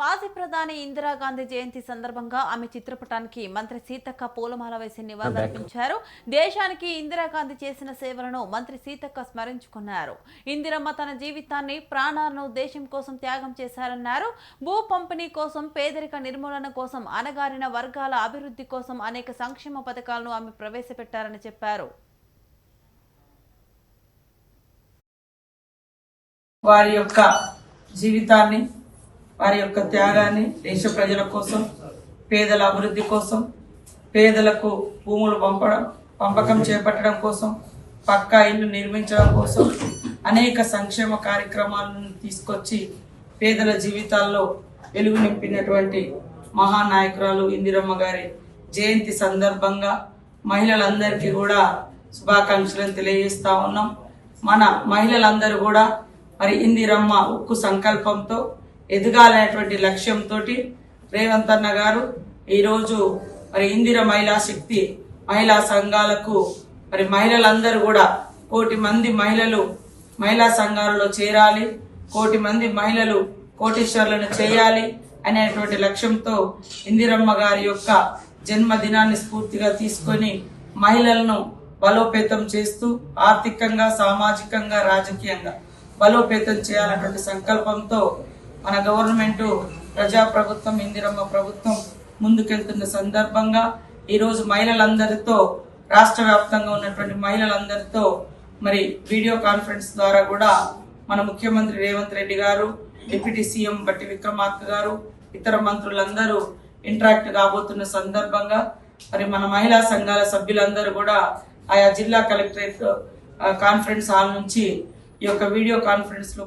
మాజీ ప్రధాని ఇందిరాగాంధీ జయంతి సందర్భంగా ఆమె చిత్రపటానికి మంత్రి సీతక్క పూలమాల వేసి నివాళులర్పించారు దేశానికి ఇందిరాగాంధీ చేసిన సేవలను మంత్రి సీతక్క స్మరించుకున్నారు. ఇందిరమ్మ తన జీవితాన్ని ప్రాణాలను దేశం కోసం త్యాగం చేశారన్నారు. భూ పంపిణీ కోసం పేదరిక నిర్మూలన కోసం అణగారిన వర్గాల అభివృద్ధి కోసం అనేక సంక్షేమ పథకాలను ఆమె ప్రవేశపెట్టారని చెప్పారు. వారి యొక్క జీవితాన్ని వారి యొక్క త్యాగాన్ని దేశ ప్రజల కోసం పేదల అభివృద్ధి కోసం పేదలకు భూములు పంపడం పంపకం చేపట్టడం కోసం పక్కా ఇల్లు నిర్మించడం కోసం అనేక సంక్షేమ కార్యక్రమాలను తీసుకొచ్చి పేదల జీవితాల్లో వెలుగు నింపినటువంటి మహానాయకురాలు ఇందిరమ్మ గారి జయంతి సందర్భంగా మహిళలందరికీ కూడా శుభాకాంక్షలను తెలియజేస్తూ ఉన్నాం. మన మహిళలందరూ కూడా మరి ఇందిరమ్మ ఉక్కు సంకల్పంతో ఎదగాలనేటువంటి లక్ష్యంతో రేవంత్ అన్న గారు ఈరోజు మరి ఇందిర మహిళా శక్తి మహిళా సంఘాలకు మరి మహిళలందరూ కూడా కోటి మంది మహిళలు మహిళా సంఘాలలో చేరాలి కోటి మంది మహిళలు కోటీశ్వర్లను చేయాలి అనేటువంటి లక్ష్యంతో ఇందిరమ్మ గారి యొక్క జన్మదినాన్ని స్ఫూర్తిగా తీసుకొని మహిళలను బలోపేతం చేస్తూ ఆర్థికంగా సామాజికంగా రాజకీయంగా బలోపేతం చేయాలన్నటువంటి సంకల్పంతో మన గవర్నమెంట్ ప్రజాప్రభుత్వం ఇందిరమ్మ ప్రభుత్వం ముందుకెళ్తున్న సందర్భంగా ఈరోజు మహిళలందరితో రాష్ట్ర వ్యాప్తంగా ఉన్నటువంటి మహిళలందరితో మరి వీడియో కాన్ఫరెన్స్ ద్వారా కూడా మన ముఖ్యమంత్రి రేవంత్ రెడ్డి గారు డిప్యూటీ సీఎం బట్టి విక్రమార్క గారు ఇతర మంత్రులందరూ ఇంటరాక్ట్ కాబోతున్న సందర్భంగా మరి మన మహిళా సంఘాల సభ్యులందరూ కూడా ఆయా జిల్లా కలెక్టరేట్ కాన్ఫరెన్స్ హాల్ నుంచి ఈ యొక్క వీడియో కాన్ఫరెన్స్లో